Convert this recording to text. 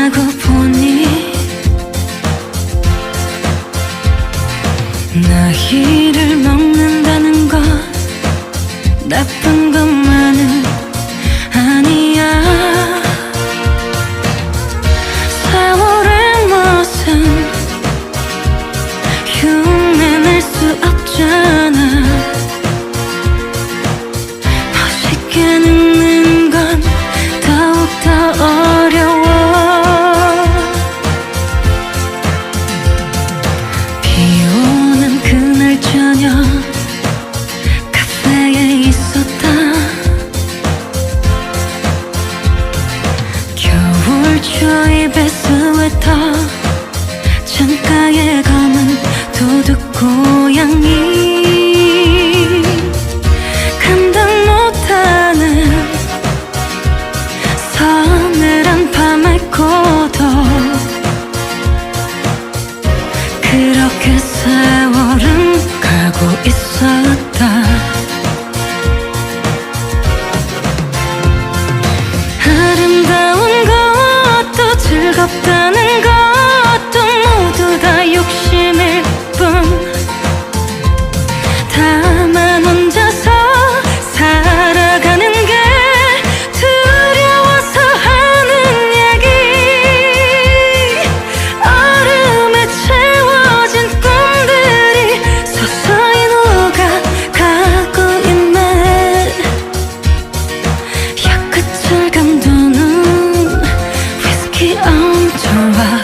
하고 보니 나이를 먹는다는 것 나쁜 건 도둑 고양이 위스키